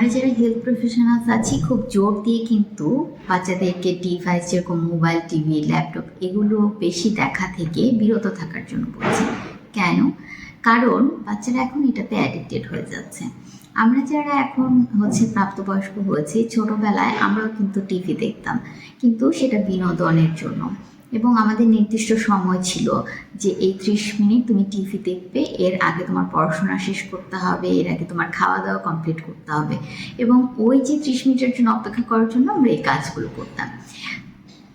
আমরা যারা health professionals আছি, খুব জোর দিয়ে কিন্তু বাচ্চাদেরকে ডিভাইস যেরকম মোবাইল টিভি ল্যাপটপ এগুলো বেশি দেখা থেকে বিরত থাকার জন্য বলছি। কেন? কারণ বাচ্চারা এখন এটাতে অ্যাডিক্টেড হয়ে যাচ্ছে। আমরা যারা এখন হচ্ছে প্রাপ্তবয়স্ক হয়েছি, ছোটবেলায় আমরাও কিন্তু টিভি দেখতাম। কিন্তু সেটা বিনোদনের জন্য। এবং আমাদের নির্দিষ্ট সময় ছিল যে এই ত্রিশ মিনিট তুমি টিভি দেখবে, এর আগে তোমার পড়াশোনা শেষ করতে হবে, এর আগে তোমার খাওয়া দাওয়া কমপ্লিট করতে হবে এবং ওই যে ত্রিশ মিনিটের জন্য অপেক্ষা করার জন্য আমরা এই কাজগুলো করতাম।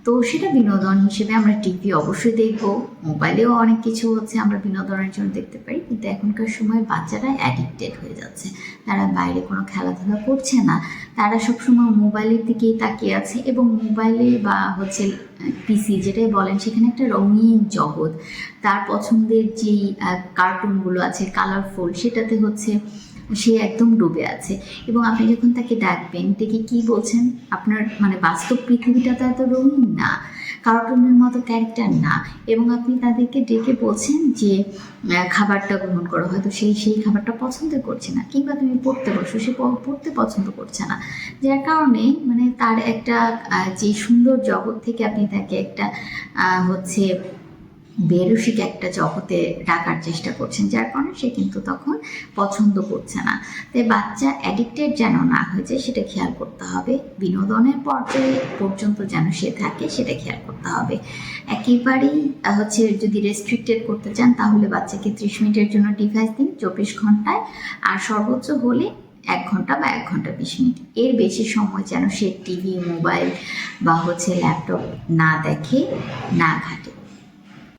তো সেটা বিনোদন হিসেবে আমরা টিভি অবশ্যই দেখব, মোবাইলেও অনেক কিছু হচ্ছে আমরা বিনোদনের জন্য দেখতে পারি, কিন্তু এখনকার সময় বাচ্চারা অ্যাডিক্টেড হয়ে যাচ্ছে। তারা বাইরে কোনো খেলাধুলা করছে না, তারা সবসময় মোবাইলের দিকেই তাকিয়ে আছে এবং মোবাইলে বা হচ্ছে পিসি যেটাই বলেন, সেখানে একটা রঙিন জগৎ। তার পছন্দের যেই কার্টুনগুলো আছে কালারফুল সেটাতে হচ্ছে সে একদম ডুবে আছে। এবং আপনি যখন তাকে ডাকবেন দেখে কি বলছেন? আপনার মানে বাস্তব পৃথিবীটা তো এত রঙিন না, কার্টুনের মতো ক্যারেক্টার না। এবং আপনি তাদেরকে ডেকে বলছেন যে খাবারটা গ্রহণ করো। হয়তো সেই সেই খাবারটা পছন্দ করছে না, কিংবা তুমি পড়তে বসো, সে পড়তে পছন্দ করছে না। যার কারণে মানে তার একটা যে সুন্দর জগৎ থেকে আপনি তাকে একটা হচ্ছে বেরসিক একটা জগতে ডাকার চেষ্টা করছেন, যার কারণে সে কিন্তু তখন পছন্দ করছে না। তাই বাচ্চা অ্যাডিক্টেড যেন না হয়ে যায়, সেটা খেয়াল করতে হবে। বিনোদনের পর্যায়ে পর্যন্ত যেন সে থাকে, সেটা খেয়াল করতে হবে। একেবারেই হচ্ছে যদি রেস্ট্রিক্টেড করতে চান, তাহলে বাচ্চাকে ত্রিশ মিনিটের জন্য ডিভাইস দিন চব্বিশ ঘন্টায়, আর সর্বোচ্চ হলে এক ঘণ্টা বা এক ঘণ্টা বিশ মিনিট। এর বেশি সময় যেন সে টিভি মোবাইল বা হচ্ছে ল্যাপটপ না দেখে, না ঘাটে।